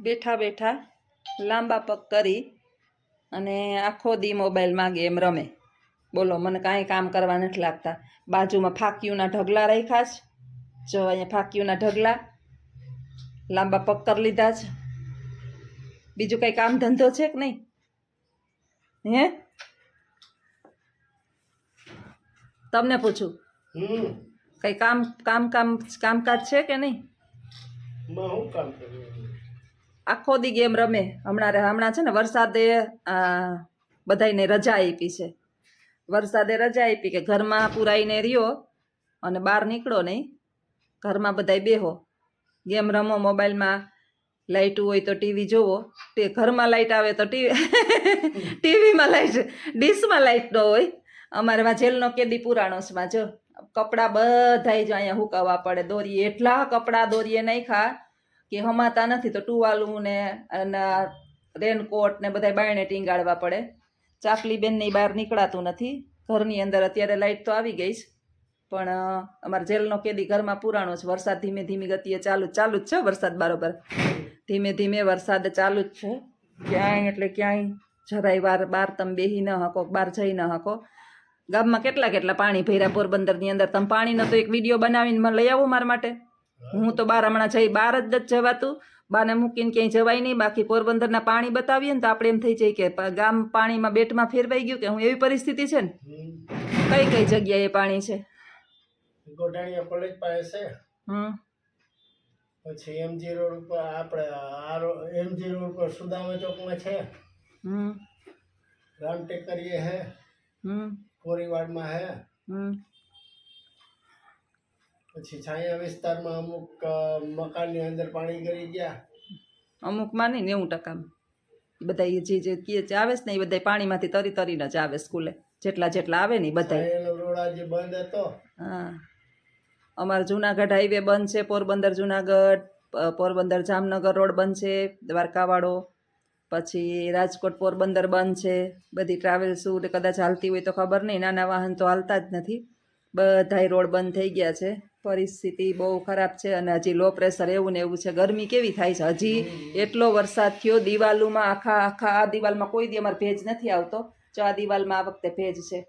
બેઠા બેઠા લાંબા પગ કરી અને આખો દી મોબાઈલમાં ગેમ રમે. બોલો મને કાંઈ કામ કરવા નથી લાગતા. બાજુમાં ફાકીઓના ઢગલા રાખ્યા છે. જો અહીંયા ફાકીઓના ઢગલા લાંબા પગ કરી લીધા છે. બીજું કંઈ કામ ધંધો છે કે નહીં? હે? તમને પૂછું? કંઈ કામ કામ કામ કામકાજ છે કે નહીં? કામ આખો દી ગેમ રમે. હમણાં હમણાં છે ને વરસાદે બધાને રજા આપી છે. વરસાદે રજા આપી કે ઘરમાં પુરાઈને રહ્યો અને બહાર નીકળો નહીં. ઘરમાં બધાય બેહો. ગેમ રમો મોબાઈલમાં લાઇટ હોય તો ટીવી જોવો. તે ઘરમાં લાઇટ આવે તો ટીવી ટીવીમાં લાઇટ ડીશમાં લાઇટ ન હોય. અમારે માં જેલનો કેદી પુરાણોસમાં જો. કપડાં બધાય જો અહીંયા હુકાવવા પડે. દોરીએ. એટલા કપડાં દોરીએ નાખ્યા કે હમાતા નથી તો ટુવાલું ને રેનકોટ ને બધા બાયણે ટીંગાડવા પડે. ચાકલી બેનની બહાર નીકળાતું નથી. ઘરની અંદર અત્યારે લાઇટ તો આવી ગઈ છે. પણ અમારા જેલનો કેદી ઘરમાં પુરાણો છે. વરસાદ ધીમે ધીમે ગતિએ ચાલુ ચાલુ જ છે વરસાદ બરોબર. ધીમે ધીમે વરસાદ ચાલુ જ છે. ક્યાંય એટલે ક્યાંય જરાય વાર બહાર તમે બેહી ન હકો બહાર જઈ ન હકો. ગામમાં કેટલા કેટલા પાણી ભર્યા પોરબંદરની અંદર? તમે પાણીનો તો એક વીડિયો બનાવીને લઈ આવો મારા માટે. હું તો બાર હમણાં જઈ બહાર જ નથી જવાતું. બાને મૂકીને ક્યાંય જવાય નહીં. બાકી પોરબંદરના પાણી બતાવીએ ને તો આપણે એમ થઈ જાય કે ગામ પાણીમાં બેટમાં ફેરવાઈ ગયું કે હું એવી પરિસ્થિતિ છે ને? કઈ કઈ જગ્યાએ પાણી છે? ગોઢાણીયા કોલેજ પાસે છે. હમ. પછી એમજી રોડ ઉપર આપણે આ એમજી રોડ ઉપર સુદામા ચોકમાં છે. હમ. રામ ટેકરીએ હે. હમ. કોરીવાડમાં હે. હમ. પછી છાયા વિસ્તારમાં અમુક મકાનની અંદર પાણી ગરી ગયા. અમુકમાં નહીં નેવું ટકા બધા જે જે છે આવે છે ને એ બધા પાણીમાંથી તરી તરીને જ આવે સ્કૂલે. જેટલા જેટલા આવે ને એ બધા રોડ આજે બંધ હતો. હા. અમારા જુનાગઢ હાઈવે બંધ છે પોરબંદર જુનાગઢ પોરબંદર જામનગર રોડ બંધ છે દ્વારકાવાળો. પછી રાજકોટ પોરબંદર બંધ છે બધી ટ્રાવેલ સૂટ કદાચ હાલતી હોય તો ખબર નહીં નાના વાહન તો હાલતા જ નથી. બધાય રોડ બંધ થઈ ગયા છે. પરિસ્થિતિ બહુ ખરાબ છે અને હજી લો પ્રેશર એવું ને એવું છે. ગરમી કેવી થાય છે? હજી એટલો વરસાદ થયો દિવાલોમાં આખા આખા આ દિવાલમાં કોઈ દી અમારે ભેજ નથી આવતો. જો આ દિવાલમાં આ વખતે ભેજ છે.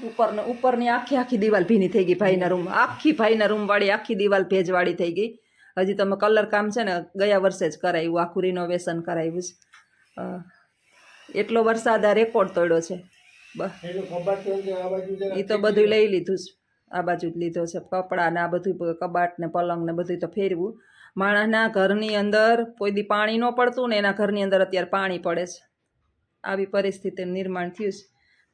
ઉપરને ઉપરની આખી આખી દિવાલ ભીની થઈ ગઈ ભાઈના રૂમ. આખી ભાઈના રૂમ વાળી આખી દિવાલ ભેજવાળી થઈ ગઈ. હજી તમે કલર કામ છે ને ગયા વર્ષે જ કરાવ્યું આખું રિનોવેશન કરાવ્યું છે. એટલો વરસાદ આ રેકોર્ડ તોડ્યો છે. એ તો બધું લઈ લીધું છે. આ બાજુ જ લીધો છે. કપડાં ને આ બધું કબાટ ને પલંગ ને બધું તો ફેરવું માણસના ઘરની અંદર કોઈ દી પાણી ન પડતું ને એના ઘરની અંદર અત્યારે પાણી પડે છે. આવી પરિસ્થિતિનું નિર્માણ થયું છે.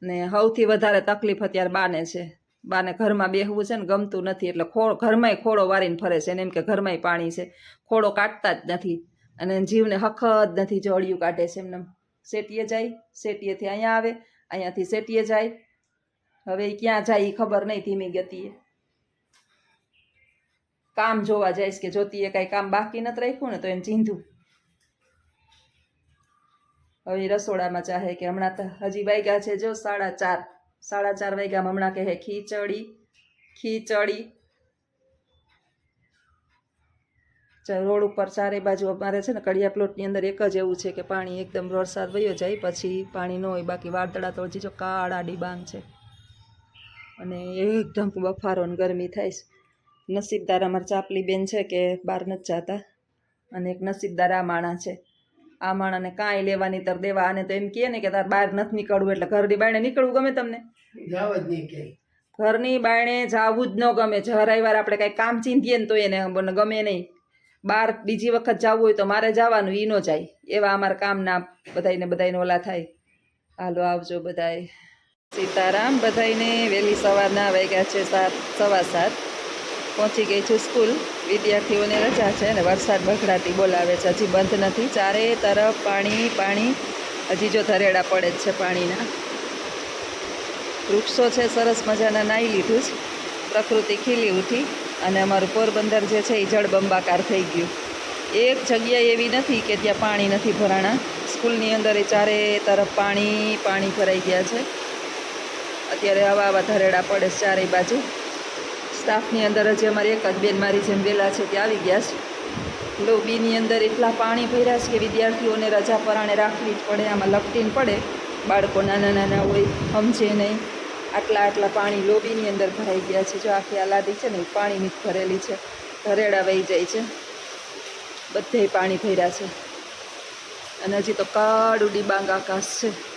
ને સૌથી વધારે તકલીફ અત્યારે બાને છે. બાને ઘરમાં બેહવું છે ને ગમતું નથી. એટલે ખોળ ઘરમાંય ખોળો વારીને ફરે છે. એને એમ કે ઘરમાંય પાણી છે. ખોળો કાઢતા જ નથી. અને જીવને હખત નથી. જોડિયું કાઢે છે એમને શેટીએ જાય શેટીએથી અહીંયા આવે, અહીંયાથી શેટીએ જાય હવે ક્યાં જાય એ ખબર નહીં ધીમી ગતિએ. કામ જોવા જઈશ કે જોતીએ કાંઈ કામ બાકી નથી રાખ્યું ને તો એને ચીંધું હવે રસોડામાં ચાહે કે હમણાં તો હજી વાગ્યા છે જો સાડા ચાર. સાડા ચાર વાગ્યામાં હમણાં કહે ખીચડી ખીચડી. રોડ ઉપર ચારે બાજુ અમારે છે ને કડિયા પ્લોટની અંદર એક જ એવું છે કે પાણી એકદમ વરસાદ વયો જાય પછી પાણી ન હોય, બાકી વાદળા તો હજી જો કાળા ડિબાંગ છે. અને એકદમ બફારો ને ગરમી થાય છે. નસીબદાર અમાર ચાપલી બેન છે કે બહાર નથી જતા અને એક નસીબદાર આ માણા છે. આ માણાને કાંઈ લેવાની તર દેવા આને તો એમ કહે ને કે તાર બહાર નથી નીકળવું એટલે ઘરની બાયણે નીકળવું ગમે તમને? ઘરની બાયણે જાવું જ ન ગમે. જરાય વાર આપણે કાંઈ કામ ચીંધીએ ને તો એને ગમે નહીં. બહાર બીજી વખત જવું હોય તો મારે જવાનું ઈ ન જાય. એવા અમારા કામના બધાયને બધાને ઓલા થાય. હાલો આવજો બધાય. સીતારામ બધાઈને વહેલી સવારના વાગ્યા છે સાત, સવા સાત. પહોંચી ગઈ છું સ્કૂલ. વિદ્યાર્થીઓને રજા છે અને વરસાદ બગડાતી બોલાવે છે. હજી બંધ નથી. ચારે તરફ પાણી પાણી. હજી જો ધરેડા પડે જ છે પાણીના. વૃક્ષો છે, સરસ મજાના નાહી લીધું જ પ્રકૃતિ ખીલી ઉઠી અને અમારું પોરબંદર જે છે એ જળબંબાકાર થઈ ગયું. એક જગ્યા એવી નથી કે ત્યાં પાણી નથી ભરાણા. સ્કૂલની અંદર એ ચારે તરફ પાણી પાણી ભરાઈ ગયા છે. અત્યારે આવા આવા ધરેડા પડે છે ચારેય બાજુ. સ્ટાફની અંદર હજી અમારી એક જ બેન મારી જેમ વેલા છે તે આવી ગયા છે. લોબીની અંદર એટલા પાણી ભર્યા છે કે વિદ્યાર્થીઓને રજા પરાણે રાખવી જ પડે, આમાં લપટીને પડે. બાળકો નાના નાના હોય સમજે નહીં. આટલા આટલા પાણી લોબીની અંદર ભરાઈ ગયા છે. જો આખી આ લાદી છે ને, એ પાણીની જ ભરેલી છે. ઘરેડા વહી જાય છે. બધે પાણી ભર્યા છે. અને હજી તો કાળું ડિબાંગ આકાશ છે.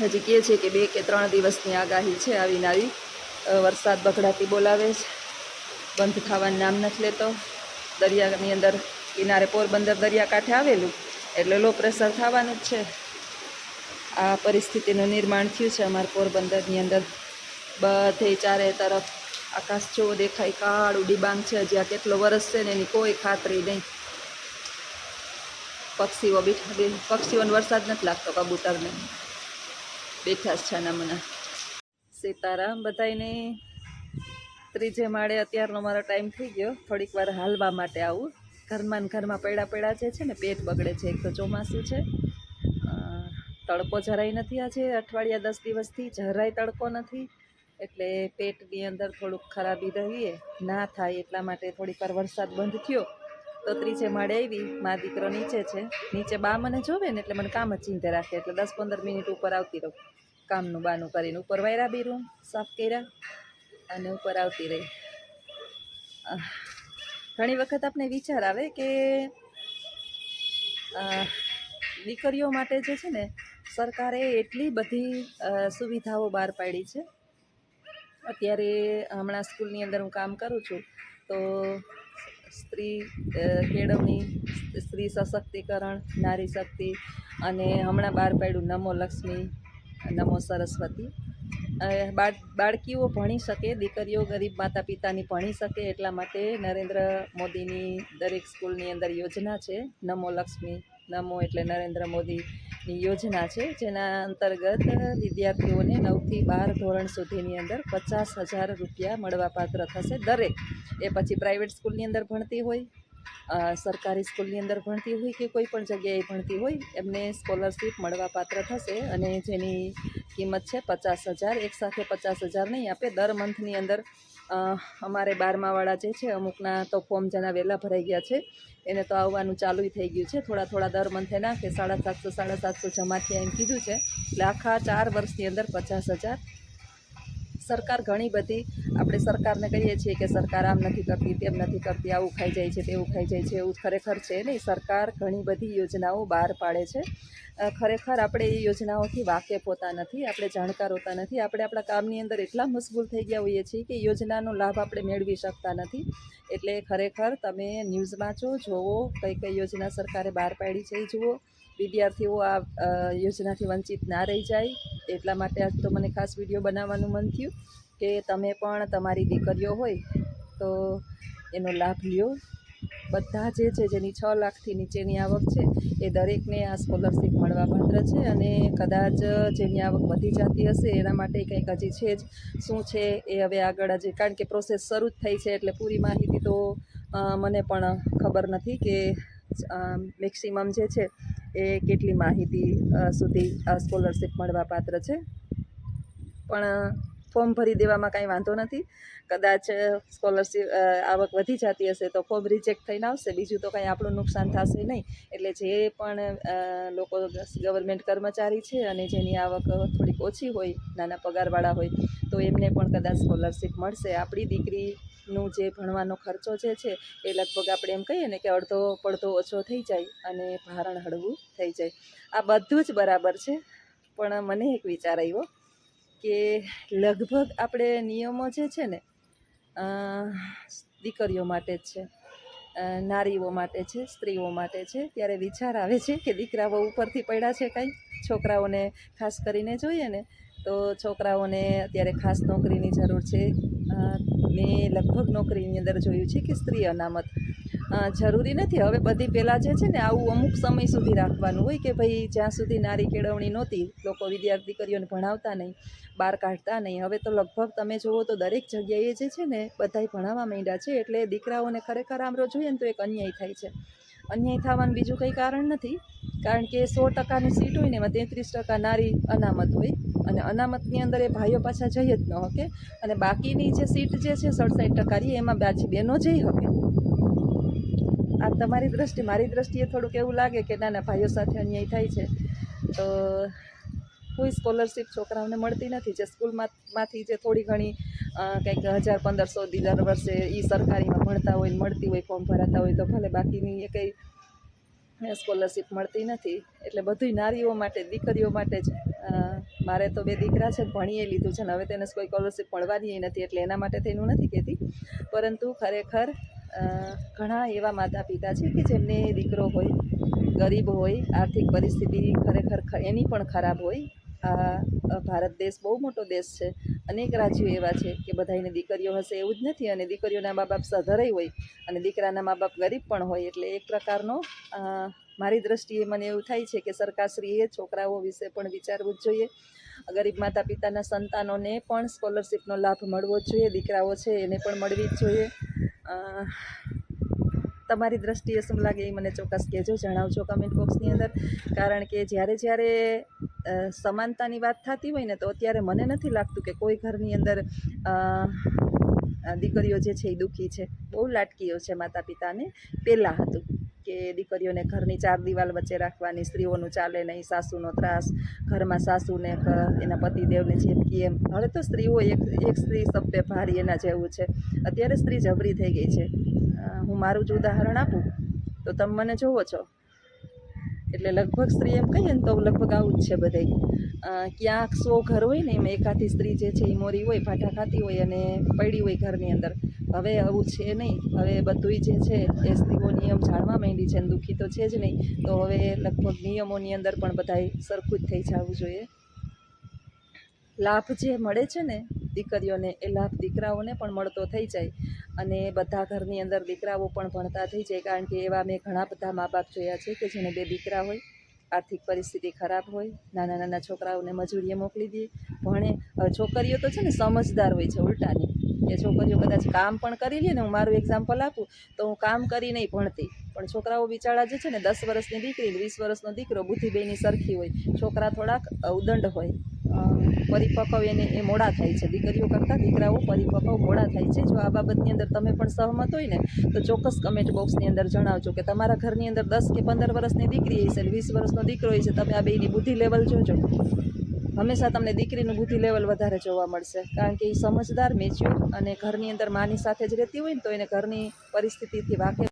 હજી કહે છે કે બે કે ત્રણ દિવસની આગાહી છે આવી અ, વરસાદ બગડાતી બોલાવે છે. બંધ થવાનું નામ નથી લેતો. દરિયાની અંદર કિનારે પોરબંદર દરિયાકાંઠે આવેલું. એટલે લો પ્રેશર થવાનું જ છે. આ પરિસ્થિતિનું નિર્માણ થયું છે અમારા પોરબંદરની અંદર. બધે ચારે તરફ આકાશ જેવો દેખાય. કાળું ડિબાંગ છે. આ કેટલો વરસ છે ને એની કોઈ ખાતરી નહીં. પક્ષીઓ બીઠા પક્ષીઓને વરસાદ નથી લાગતો કબૂતરને. બેઠા છે નમના. સીતારામ બધાને ત્રીજે માળે અત્યારનો મારો ટાઈમ થઈ ગયો. થોડીક વાર હાલવા માટે આવું. ઘરમાં ઘરમાં પૈડા પૈડા જે છે ને, પેટ બગડે છે. એક તો ચોમાસું છે. તડકો જરાય નથી આજે. અઠવાડિયા દસ દિવસથી જરાય તડકો નથી. એટલે પેટની અંદર થોડુંક ખરાબી રહીએ. ના થાય એટલા માટે થોડીક વાર વરસાદ બંધ થયો. તો ત્રીજે માળે આવી, મા દીકરો નીચે છે. નીચે બા મને જોવે ને એટલે મને કામ જ ચિંતે રાખે. એટલે દસ પંદર મિનિટ ઉપર આવતી રહું. કામનું બાનું કરીને ઉપર વાયરા બી રૂમ સાફ કર્યા અને ઉપર આવતી રહી. ઘણી વખત આપણે વિચાર આવે કે દીકરીઓ માટે જે છે ને, સરકારે એટલી બધી સુવિધાઓ બહાર પાડી છે. અત્યારે હમણાં સ્કૂલની અંદર હું કામ કરું છું, તો સ્ત્રી કેળવણી, સ્ત્રી સશક્તિકરણ, નારી શક્તિ અને હમણાં બહાર પાડ્યું નમો લક્ષ્મી, નમો સરસ્વતી. બાળકીઓ ભણી શકે, દીકરીઓ ગરીબ માતા પિતાની ભણી શકે એટલા માટે નરેન્દ્ર મોદીની દરેક સ્કૂલની અંદર યોજના છે, નમો લક્ષ્મી, નમો એટલે નરેન્દ્ર મોદીની યોજના છે, જેના અંતર્ગત વિદ્યાર્થીઓને નવથી બાર ધોરણ સુધીની અંદર પચાસ હજાર રૂપિયા મળવાપાત્ર થશે દરેક. એ પછી પ્રાઇવેટ સ્કૂલની અંદર ભણતી હોય સરકારી સ્કૂલની અંદર ભણતી હોય કે કોઈ પણ જગ્યાએ ભણતી હોય, એમને સ્કોલરશીપ મળવાપાત્ર થશે અને જેની કિંમત છે પચાસ હજાર એકસાથે પચાસ હજાર નહીં આપે, દર મંથની અંદર અમારે બારમાવાળા જે છે, અમુકના તો ફોર્મ જેના વહેલા ભરાઈ ગયા છે, એને તો આવવાનું ચાલુ થઈ ગયું છે. થોડા થોડા દર મંથે નાખે, સાડા સાતસો સાડા સાતસો જમા થયા એમ કીધું છે. એટલે આખા ચાર વર્ષની અંદર પચાસ હજાર સરકાર ઘણી બધી, આપણે સરકારને કહીએ છીએ કે સરકાર આમ નથી કરતી, તેમ નથી કરતી, આવું ખાઈ જાય છે, તેવું ખાઈ જાય છે, એવું ખરેખર છે નહીં. સરકાર ઘણી બધી યોજનાઓ બહાર પાડે છે. ખરેખર આપણે એ યોજનાઓથી વાકેફ હોતા નથી, આપણે જાણકાર હોતા નથી. આપણે આપણા કામની અંદર એટલા મશગુલ થઈ ગયા હોઈએ છીએ કે યોજનાનો લાભ આપણે મેળવી શકતા નથી. એટલે ખરેખર તમે ન્યૂઝ વાંચો જોવો કઈ કઈ યોજના સરકારે બહાર પાડી છે એ જુઓ. વિદ્યાર્થીઓ આ યોજનાથી વંચિત ના રહી જાય, એટલા માટે આજ તો મને ખાસ વીડિયો બનાવવાનું મન થયું કે તમે પણ તમારી દીકરીઓ હોય તો એનો લાભ લ્યો. બધા જે છે, જેની છ લાખથી નીચેની આવક છે, એ દરેકને આ સ્કોલરશીપ મળવા પાત્ર છે અને કદાચ જેની આવક વધી જતી હશે, એના માટે કંઈક હજી છે જ શું છે એ હવે આગળ હજી કારણ કે પ્રોસેસ શરૂ જ થઈ છે એટલે પૂરી માહિતી તો મને પણ ખબર નથી કે મેક્સિમમ જે છે એ કેટલી માહિતી સુધી સ્કોલરશીપ મળવા પાત્ર છે? પણ ફોર્મ ભરી દેવામાં કાંઈ વાંધો નથી. કદાચ સ્કોલરશીપ આવક વધી જતી હશે તો ફોર્મ રિજેક્ટ થઈને આવશે. બીજું તો કાંઈ આપણું નુકસાન થશે નહીં. એટલે જે પણ લોકો ગવર્મેન્ટ કર્મચારી છે અને જેની આવક થોડીક ઓછી હોય, નાના પગારવાળા હોય તો એમને પણ કદાચ સ્કોલરશીપ મળશે. આપણી દીકરીનું જે ભણવાનો ખર્ચો જે છે, એ લગભગ આપણે એમ કહીએ ને કે અડધો પડધો ઓછો થઈ જાય અને ભારણ હળવું થઈ જાય. આ બધું જ બરાબર છે. પણ મને એક વિચાર આવ્યો કે લગભગ આપણે નિયમો જે છે ને દીકરીઓ માટે જ છે નારીઓ માટે છે, સ્ત્રીઓ માટે છે. ત્યારે વિચાર આવે છે કે દીકરાઓ ઉપરથી પડ્યા છે કાંઈ? છોકરાઓને ખાસ કરીને જોઈએ ને તો છોકરાઓને અત્યારે ખાસ નોકરીની જરૂર છે. મેં લગભગ નોકરીની અંદર જોયું છે કે સ્ત્રી અનામત. જરૂરી નથી. હવે બધી પહેલાં જે છે ને આવું અમુક સમય સુધી રાખવાનું. હોય કે ભાઈ જ્યાં સુધી નારી કેળવણી નહોતી, લોકો વિદ્યાર્થી દીકરીઓને ભણાવતા નહીં, બહાર કાઢતા નહીં. હવે તો લગભગ તમે જુઓ તો દરેક જગ્યાએ જે છે ને બધાય ભણાવવા માંડ્યા છે. એટલે દીકરાઓને ખરેખર આમરો જોઈએ ને તો એક અન્યાય થાય છે. અન્યાય થવાનું બીજું કંઈ કારણ નથી. કારણ કે સો ટકાની સીટ હોય ને એમાં તેત્રીસ ટકા નારી અનામત હોય. અને અનામતની અંદર એ ભાઈઓ પાછા જઈ જ ન શકે અને બાકીની જે સીટ જે છે સડસાઠ ટકાની એમાં બાજી બહેનો જઈ શકે આ તમારી દ્રષ્ટિ, મારી દ્રષ્ટિએ થોડુંક એવું લાગે કે ના ના, ભાઈઓ સાથે અન્યાય થાય છે. તો કોઈ સ્કોલરશિપ છોકરાઓને મળતી નથી. જે સ્કૂલમાંથી જે થોડી ઘણી કંઈક હજાર પંદરસો દર વર્ષે એ સરકારીમાં ભણતા હોય મળતી હોય ફોર્મ ભરાતા હોય, તો ભલે બાકીની એ કંઈ સ્કોલરશિપ મળતી નથી. એટલે બધુંય નારીઓ માટે, દીકરીઓ માટે જ મારે તો બે દીકરા છે, ભણીએ લીધું છે ને હવે તેને કોઈ સ્કોલરશિપ મળવાની નથી, એટલે એના માટે થઈને નથી કહેતી. પરંતુ ખરેખર ઘણા એવા માતા પિતા છે કે જેમને દીકરો હોય, ગરીબ હોય, આર્થિક પરિસ્થિતિ ખરેખર એની પણ ખરાબ હોય આ ભારત દેશ બહુ મોટો દેશ છે. અનેક રાજ્યો એવા છે કે બધાયને દીકરીઓ હશે એવું જ નથી. અને દીકરીઓના મા બાપ સધરાઈ હોય અને દીકરાના મા બાપ ગરીબ પણ હોય એટલે એક પ્રકારનો મારી દ્રષ્ટિએ મને એવું થાય છે કે સરકારશ્રીએ છોકરાઓ વિશે પણ વિચારવું જ જોઈએ. ગરીબ માતા પિતાના સંતાનોને પણ સ્કોલરશીપનો લાભ મળવો જ જોઈએ. દીકરાઓ છે એને પણ મળવી જ જોઈએ. તમારી દ્રષ્ટિએ શું લાગે એ મને ચોક્કસ કહેજો. જણાવજો કમેન્ટ બોક્સની અંદર. કારણ કે જ્યારે જ્યારે સમાનતાની વાત થતી હોય ને તો અત્યારે મને નથી લાગતું કે કોઈ ઘરની અંદર દીકરીઓ જે છે એ દુઃખી છે. બહુ લાટકીઓ છે માતા પિતાને પહેલાં હતું કે દીકરીઓને ઘરની ચાર દિવાલ વચ્ચે રાખવાની, સ્ત્રીઓનું ચાલે નહીં, સાસુનો ત્રાસ, ઘરમાં સાસુને એના પતિદેવને ઝેપકી એમ. હવે તો સ્ત્રીઓ એક એક સ્ત્રી સભ્ય ભારી એના જેવું છે. અત્યારે સ્ત્રી જબરી થઈ ગઈ છે. હું મારું જ ઉદાહરણ આપું? તો તમે મને જુઓ છો. એટલે લગભગ સ્ત્રી એમ કહીએ ને તો લગભગ આવું જ છે બધે. ક્યાંક સો ઘર હોય ને એમાં એકાથી સ્ત્રી જે છે એ મોરી હોય, ભાઠા ખાતી હોય અને પડી હોય ઘરની અંદર. હવે આવું છે નહીં. હવે બધુંય જે છે એ સ્ત્રીઓ નિયમ જાણવા માંડી છે અને દુઃખી તો છે જ નહીં. તો હવે લગભગ નિયમોની અંદર પણ બધાય સરખું જ થઈ જવું જોઈએ. લાભ જે મળે છે ને દીકરીઓને, એ લાભ દીકરાઓને પણ મળતો થઈ જાય અને બધા ઘરની અંદર દીકરાઓ પણ ભણતા થઈ જાય કારણ કે એવા મેં ઘણા બધા મા બાપ જોયા છે કે જેને બે દીકરા હોય, આર્થિક પરિસ્થિતિ ખરાબ હોય, નાના નાના છોકરાઓને મજૂરીએ મોકલી દે, ભણે. છોકરીઓ તો છે ને સમજદાર હોય છે ઉલટાની. એ છોકરીઓ કદાચ કામ પણ કરી લે ને, હું મારું એક્ઝામ્પલ આપું, તો હું કામ કરી નહીં ભણતી. પણ છોકરાઓ બિચારા જે છે ને, દસ વર્ષની દીકરી વીસ વર્ષનો દીકરો બુદ્ધિ બેની સરખી હોય, છોકરા થોડાક ઉદંડ હોય. પરિપક્વ એને એ મોડા થાય છે. દીકરીઓ કરતાં દીકરાઓ પરિપક્વ મોડા થાય છે. જો આ બાબતની અંદર તમે પણ સહમત હોય ને, તો ચોક્કસ કમેન્ટ બોક્સની અંદર જણાવજો કે તમારા ઘરની અંદર દસ કે પંદર વર્ષની દીકરી હશે વીસ વર્ષનો દીકરો હશે, તમે આ બેની બુદ્ધિ લેવલ જોજો. હંમેશા તમને દીકરીનું બુદ્ધિ લેવલ વધારે જોવા મળશે. કારણ કે એ સમજદાર મેચ્યોર અને ઘરની અંદર માની સાથે જ રહેતી હોય ને, તો એને ઘરની પરિસ્થિતિથી વાકેફ